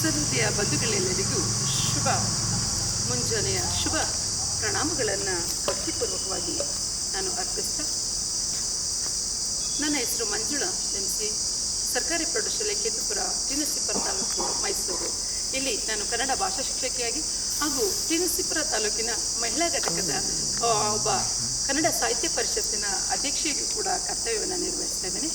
ಸಹೃದಯ ಬಂಧುಗಳೆಲ್ಲರಿಗೂ ಶುಭ, ಮುಂಜಾನೆಯ ಶುಭ ಪ್ರಣಾಮಗಳನ್ನು ಭಕ್ತಿಪೂರ್ವಕವಾಗಿ ನಾನು ಅರ್ಪಿಸ್ತಾ ನನ್ನ ಹೆಸರು ಮಂಜುಳಾ ಎಂ ಸಿ ಸರ್ಕಾರಿ ಪ್ರೌಢಶಾಲೆ ಕೇತುಪುರ ಟಿನಸಿಪುರ ತಾಲೂಕು ಮೈಸೂರು ಇಲ್ಲಿ ನಾನು ಕನ್ನಡ ಭಾಷಾ ಶಿಕ್ಷಕಿಯಾಗಿ ಹಾಗೂ ತಿರುಸಿಪುರ ತಾಲೂಕಿನ ಮಹಿಳಾ ಘಟಕದ ಒಬ್ಬ ಕನ್ನಡ ಸಾಹಿತ್ಯ ಪರಿಷತ್ತಿನ ಅಧ್ಯಕ್ಷೆಯಾಗಿ ಕೂಡ ಕರ್ತವ್ಯವನ್ನು ನಿರ್ವಹಿಸ್ತಾ ಇದ್ದೇನೆ.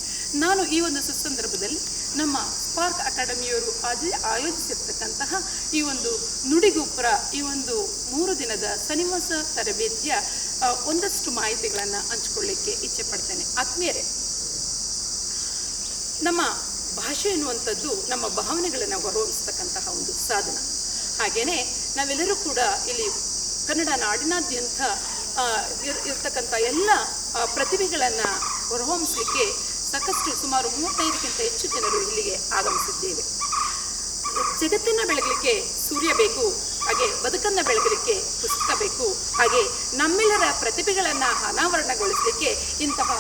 ನಾನು ಈ ಒಂದು ಸುಸಂದರ್ಭದಲ್ಲಿ ನಮ್ಮ ಸ್ಪಾರ್ಕ್ ಅಕಾಡೆಮಿಯವರು ಆಜಿ ಆಯೋಜಿಸಿರ್ತಕ್ಕಂತಹ ಈ ಒಂದು ನುಡಿಗೊಬ್ಬರ ಈ ಒಂದು ಮೂರು ದಿನದ ಸನಿವಾಸ ತರಬೇತಿಯ ಒಂದಷ್ಟು ಮಾಹಿತಿಗಳನ್ನು ಹಂಚ್ಕೊಳ್ಳಿಕ್ಕೆ ಇಚ್ಛೆ ಪಡ್ತೇನೆ. ಆತ್ಮೀಯರೇ, ನಮ್ಮ ಭಾಷೆ ಎನ್ನುವಂಥದ್ದು ನಮ್ಮ ಭಾವನೆಗಳನ್ನು ಹೊರಹೊಮ್ಮಿಸ್ತಕ್ಕಂತಹ ಒಂದು ಸಾಧನ. ಹಾಗೆಯೇ ನಾವೆಲ್ಲರೂ ಕೂಡ ಇಲ್ಲಿ ಕನ್ನಡ ನಾಡಿನಾದ್ಯಂತ ಇರ್ತಕ್ಕಂಥ ಎಲ್ಲ ಪ್ರತಿಭೆಗಳನ್ನು ಹೊರಹೊಮ್ಮಿಸಲಿಕ್ಕೆ ಸಾಕಷ್ಟು ಸುಮಾರು ಮೂವತ್ತೈದಕ್ಕಿಂತ ಹೆಚ್ಚು ಜನರು ಇಲ್ಲಿಗೆ ಆಗಮಿಸಿದ್ದೇವೆ. ಜಗತ್ತನ್ನು ಬೆಳಗಲಿಕ್ಕೆ ಸೂರ್ಯ ಬೇಕು, ಹಾಗೆ ಬದುಕನ್ನ ಬೆಳಗಲಿಕ್ಕೆ ಪುಸ್ತಕ ಬೇಕು, ಹಾಗೆ ನಮ್ಮೆಲ್ಲರ ಪ್ರತಿಭೆಗಳನ್ನು ಅನಾವರಣಗೊಳಿಸಲಿಕ್ಕೆ ಇಂತಹ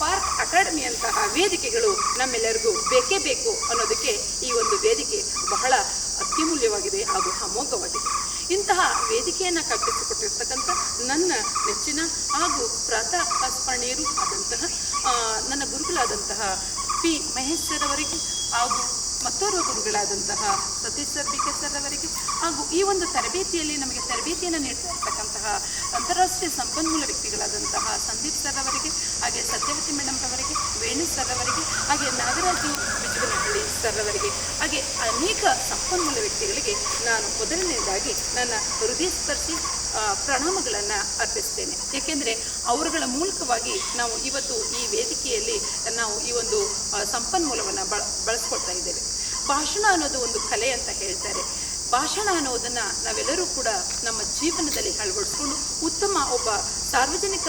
ಪಾರ್ಕ್ ಅಕಾಡೆಮಿಯಂತಹ ವೇದಿಕೆಗಳು ನಮ್ಮೆಲ್ಲರಿಗೂ ಬೇಕೇ ಬೇಕು ಅನ್ನೋದಕ್ಕೆ ಈ ಒಂದು ವೇದಿಕೆ ಬಹಳ ಅತ್ಯಮೂಲ್ಯವಾಗಿದೆ ಹಾಗೂ ಅಮೋಘವಾಗಿದೆ. ಇಂತಹ ವೇದಿಕೆಯನ್ನು ಕಲ್ಪಿಸಿಕೊಟ್ಟಿರ್ತಕ್ಕಂಥ ನನ್ನ ನೆಚ್ಚಿನ ಹಾಗೂ ಪ್ರಾತಃಸ್ಮರಣೀಯರು ಆದಂತಹ ನನ್ನ ಗುರುಗಳಾದಂತಹ ಪಿ ಮಹೇಶ್ ಹಾಗೂ ಮತ್ತೋರ್ವ ಗುರುಗಳಾದಂತಹ Satish sir B K sir ಅವರಿಗೆ ಹಾಗೂ ಈ ಒಂದು ತರಬೇತಿಯಲ್ಲಿ ನಮಗೆ ತರಬೇತಿಯನ್ನು ನೀಡ್ತಾ ಅಂತಾರಾಷ್ಟ್ರೀಯ ಸಂಪನ್ಮೂಲ ವ್ಯಕ್ತಿಗಳಾದಂತಹ ಸಂದೀಪ್ ಸರ್ ಅವರಿಗೆ ಹಾಗೆ ಸತ್ಯವತಿ ಮೇಡಮ್ ಅವರಿಗೆ ವೇಣು ಸರ್ ಅವರಿಗೆ ಹಾಗೆ ನಾಗರಾಜು ಬಿಜುಗನಹಳ್ಳಿ ಸರ್ ಅವರಿಗೆ ಹಾಗೆ ಅನೇಕ ಸಂಪನ್ಮೂಲ ವ್ಯಕ್ತಿಗಳಿಗೆ ನಾನು ಮೊದಲನೆಯದಾಗಿ ನನ್ನ ಹೃದಯ ಸ್ಪರ್ಶಿ ಪ್ರಣಾಮಗಳನ್ನು ಅರ್ಪಿಸ್ತೇನೆ. ಏಕೆಂದರೆ ಅವರುಗಳ ಮೂಲಕವಾಗಿ ನಾವು ಇವತ್ತು ಈ ವೇದಿಕೆಯಲ್ಲಿ ನಾವು ಈ ಒಂದು ಸಂಪನ್ಮೂಲವನ್ನು ಬಳ ಬಳಸ್ಕೊಳ್ತಾ ಇದ್ದೇವೆ. ಭಾಷಣ ಅನ್ನೋದು ಒಂದು ಕಲೆ ಅಂತ ಹೇಳ್ತಾರೆ. ಭಾಷಣ ಅನ್ನೋದನ್ನು ನಾವೆಲ್ಲರೂ ಕೂಡ ನಮ್ಮ ಜೀವನದಲ್ಲಿ ಅಳವಡಿಸ್ಕೊಂಡು ಉತ್ತಮ ಒಬ್ಬ ಸಾರ್ವಜನಿಕ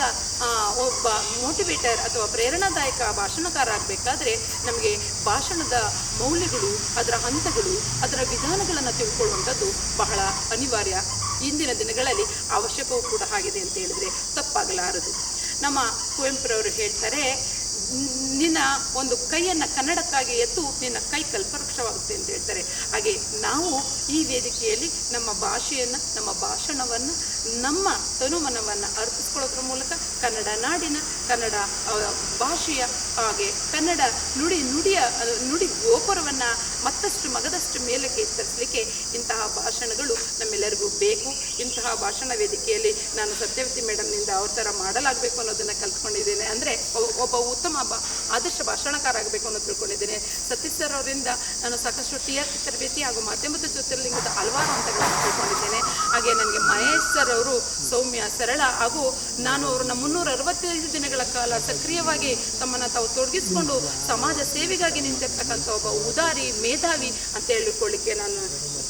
ಒಬ್ಬ ಮೋಟಿವೇಟರ್ ಅಥವಾ ಪ್ರೇರಣಾದಾಯಕ ಭಾಷಣಕಾರ ಆಗಬೇಕಾದ್ರೆ ನಮಗೆ ಭಾಷಣದ ಮೌಲ್ಯಗಳು, ಅದರ ಹಂತಗಳು, ಅದರ ವಿಧಾನಗಳನ್ನು ತಿಳ್ಕೊಳ್ಳುವಂಥದ್ದು ಬಹಳ ಅನಿವಾರ್ಯ. ಇಂದಿನ ದಿನಗಳಲ್ಲಿ ಅವಶ್ಯಕವೂ ಕೂಡ ಆಗಿದೆ ಅಂತ ಹೇಳಿದ್ರೆ ತಪ್ಪಾಗಲಾರದು. ನಮ್ಮ ಕುವೆಂಪುರವರು ಹೇಳ್ತಾರೆ "ನ್- ನಿನ್ನ ಒಂದು ಕೈಯನ್ನು ಕನ್ನಡಕ್ಕಾಗಿ ಎತ್ತು, ನಿನ್ನ ಕೈ ಕಲ್ಪವೃಕ್ಷವಾಗುತ್ತೆ ಅಂತ ಹೇಳ್ತಾರೆ. ಹಾಗೆ ನಾವು ಈ ವೇದಿಕೆಯಲ್ಲಿ ನಮ್ಮ ಭಾಷೆಯನ್ನು, ನಮ್ಮ ಭಾಷಣವನ್ನು, ನಮ್ಮ ತನುಮನವನ್ನು ಅರ್ಪಿಸ್ಕೊಳ್ಳೋದ್ರ ಮೂಲಕ ಕನ್ನಡ ನಾಡಿನ, ಕನ್ನಡ ಭಾಷೆಯ ಹಾಗೆ ಕನ್ನಡ ನುಡಿ ನುಡಿಯ ನುಡಿ ಗೋಪುರವನ್ನು ಮತ್ತಷ್ಟು ಮಗದಷ್ಟು ಮೇಲಕ್ಕೆ ಎತ್ತರಿಸಲಿಕ್ಕೆ ಇಂತಹ ಭಾಷಣಗಳು ನಮ್ಮೆಲ್ಲರಿಗೂ ಬೇಕು. ಇಂತಹ ಭಾಷಣ ವೇದಿಕೆಯಲ್ಲಿ ನಾನು ಸತ್ಯವತಿ ಮೇಡಮ್ನಿಂದ ಅವ್ರ ಥರ ಮಾಡಲಾಗಬೇಕು ಅನ್ನೋದನ್ನು ಕಲ್ತ್ಕೊಂಡಿದ್ದೇನೆ. ಅಂದರೆ ಒಬ್ಬ ಉತ್ತಮ ಬ, ಆದರ್ಶ ಭಾಷಣಕಾರ ಆಗಬೇಕು ಅನ್ನೋದು ತಿಳ್ಕೊಂಡಿದ್ದೇನೆ. ಸತೀಶ್ ಸರ್ ಅವರಿಂದ ನಾನು ಸಾಕಷ್ಟು ಟಿ ಆರ್ ತರಬೇತಿ ಹಾಗೂ ಮಾಧ್ಯಮದ ಜ್ಯೋತಿರ್ಲಿಂಗದ ಹಲವಾರು ಹಂತಗಳನ್ನು ತಿಳ್ಕೊಂಡಿದ್ದೇನೆ. ಹಾಗೆ ನನಗೆ ಮಹೇಶ್ ಸರ್ ಅವರು ಸೌಮ್ಯ, ಸರಳ ಹಾಗೂ ನಾನು ಅವ್ರನ್ನ ಮುನ್ನೂರ ಅರವತ್ತೈದು ದಿನಗಳ ಕಾಲ ಸಕ್ರಿಯವಾಗಿ ತಮ್ಮನ್ನು ತಾವು ತೊಡಗಿಸಿಕೊಂಡು ಸಮಾಜ ಸೇವೆಗಾಗಿ ನಿಂತಿರ್ತಕ್ಕಂಥ ಒಬ್ಬ ಉದಾರಿ, ಮೇಧಾವಿ ಅಂತ ಹೇಳಿಕೊಳ್ಳಿಕ್ಕೆ ನಾನು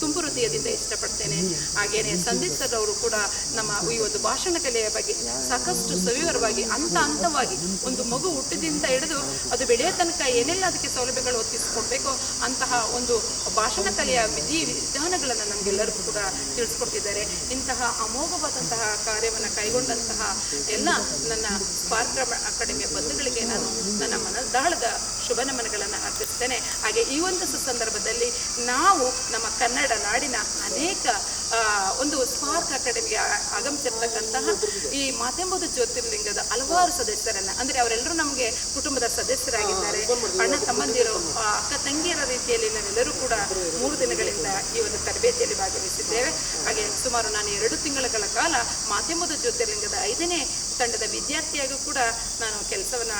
ತುಂಬು ಹೃದಯದಿಂದ ಇಷ್ಟಪಡ್ತೇನೆ. ಹಾಗೇನೆ ಸಂದೀಪ್ ಸರ್ ಅವರು ಕೂಡ ನಮ್ಮ ಈ ಒಂದು ಭಾಷಣ ಕಲೆಯ ಬಗ್ಗೆ ಸಾಕಷ್ಟು ಸವಿವರವಾಗಿ, ಹಂತ ಹಂತವಾಗಿ ಒಂದು ಮಗು ಹುಟ್ಟಿದಿಂದ ಹಿಡಿದು ಅದು ಬೆಳೆಯೋ ತನಕ ಏನೆಲ್ಲ ಅದಕ್ಕೆ ಸೌಲಭ್ಯಗಳು ಒತ್ತಿಸ್ಕೊಡ್ಬೇಕು ಅಂತಹ ಒಂದು ಭಾಷಣ ಕಲೆಯ ವಿಧಿ ವಿಧಾನಗಳನ್ನು ನಮಗೆಲ್ಲರಿಗೂ ಕೂಡ ತಿಳಿಸ್ಕೊಡ್ತಿದ್ದಾರೆ. ಇಂತಹ ಅಮೋಘವಾದಂತಹ ಕಾರ್ಯವನ್ನು ಕೈಗೊಂಡಂತಹ ಎಲ್ಲ ನನ್ನ ಪಾತ್ರ ಅಕಾಡೆಮಿಯ ಬಂಧುಗಳಿಗೆ ನಾನು ನನ್ನ ಮನದಾಳದ ಶುಭ ನಮನಗಳನ್ನು ಅರ್ಪಿಸ್ತೇನೆ. ಹಾಗೆ ಈ ಒಂದು ಸುಸಂದರ್ಭದಲ್ಲಿ ನಾವು ನಮ್ಮ ಕನ್ನಡ ನಾಡಿನ ಅನೇಕ ಒಂದು ಸ್ಪಾರ್ಕ್ ಅಕಾಡೆಮಿಗೆ ಆಗಮಿಸಿರ್ತಕ್ಕಂತಹ ಈ ಮಾತೆಂಬುದು ಜ್ಯೋತಿರ್ಲಿಂಗದ ಹಲವಾರು ಸದಸ್ಯರನ್ನ, ಅಂದ್ರೆ ಅವರೆಲ್ಲರೂ ನಮಗೆ ಕುಟುಂಬದ ಸದಸ್ಯರಾಗಿದ್ದಾರೆ. ಅಣ್ಣ, ತಮ್ಮಂದಿರು ಅಕ್ಕ, ತಂಗಿಯರ ರೀತಿಯಲ್ಲಿ ನಾವೆಲ್ಲರೂ ಕೂಡ ಮೂರು ದಿನಗಳಿಂದ ಈ ಒಂದು ತರಬೇತಿಯಲ್ಲಿ ಭಾಗವಹಿಸಿದ್ದೇವೆ. ಹಾಗೆ ಸುಮಾರು ನಾನು ಎರಡು ತಿಂಗಳ ಕಾಲ ಮಾತೆಂಬುದು ಜ್ಯೋತಿರ್ಲಿಂಗದ ಐದನೇ ತಂಡದ ವಿದ್ಯಾರ್ಥಿಯಾಗೂ ಕೂಡ ನಾನು ಕೆಲಸವನ್ನ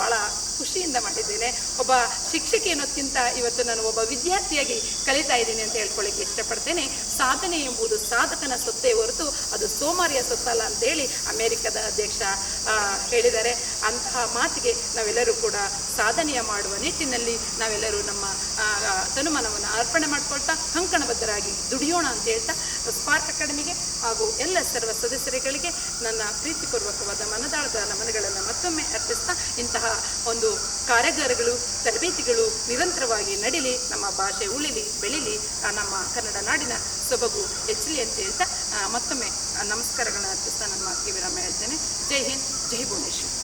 ಬಹಳ ಖುಷಿಯಿಂದ ಮಾಡಿದ್ದೇನೆ. ಒಬ್ಬ ಶಿಕ್ಷಕಿ ಅನ್ನೋದಕ್ಕಿಂತ ಇವತ್ತು ನಾನು ಒಬ್ಬ ವಿದ್ಯಾರ್ಥಿಯಾಗಿ ಕಲಿತಾ ಇದ್ದೀನಿ ಅಂತ ಹೇಳ್ಕೊಳ್ಳಿಕ್ಕೆ ಇಷ್ಟಪಡ್ತೇನೆ. ಸಾಧನೆ ಎಂಬುದು ಸಾಧಕನ ಸೊತ್ತೇ ಹೊರತು ಅದು ಸೋಮಾರಿಯ ಸೊತ್ತಲ್ಲ ಅಂತೇಳಿ ಅಮೆರಿಕದ ಅಧ್ಯಕ್ಷ ಹೇಳಿದ್ದಾರೆ. ಅಂತಹ ಮಾತಿಗೆ ನಾವೆಲ್ಲರೂ ಕೂಡ ಸಾಧನೆಯ ಮಾಡುವ ನಿಟ್ಟಿನಲ್ಲಿ ನಾವೆಲ್ಲರೂ ನಮ್ಮ ತನುಮನವನ್ನು ಅರ್ಪಣೆ ಮಾಡಿಕೊಳ್ತಾ ಕಂಕಣಬದ್ಧರಾಗಿ ದುಡಿಯೋಣ ಅಂತ ಹೇಳ್ತಾ ಸ್ಪಾರ್ಕ್ ಅಕಾಡೆಮಿಗೆ ಹಾಗೂ ಎಲ್ಲ ಸರ್ವ ಸದಸ್ಯರುಗಳಿಗೆ ನನ್ನ ಪ್ರೀತಿಪೂರ್ವಕವಾದ ಮನದಾಳದ ನಮನಗಳನ್ನು ಮತ್ತೊಮ್ಮೆ ಅರ್ಪಿಸ್ತಾ ಇಂತಹ ಒಂದು ಕಾರ್ಯಾಗಾರಗಳು, ತರಬೇತಿಗಳು ನಿರಂತರವಾಗಿ ನಡೀಲಿ, ನಮ್ಮ ಭಾಷೆ ಉಳಿಲಿ, ಬೆಳೀಲಿ ನಮ್ಮ ಕನ್ನಡ ನಾಡಿನ ಸೊಬಗು ಹೆಚ್ಚಲಿ ಅಂತ ಹೇಳ್ತಾ ಮತ್ತೊಮ್ಮೆ ನಮಸ್ಕಾರಗಳನ್ನು ಅರ್ಪಿಸ್ತಾ ನನ್ನ ಮಾತಿಗೆ ವಿರಾಮ ಹೇಳ್ತೇನೆ. ಜೈ ಹಿಂದ್, ಜೈ ಭುವನೇಶ್ವರ್.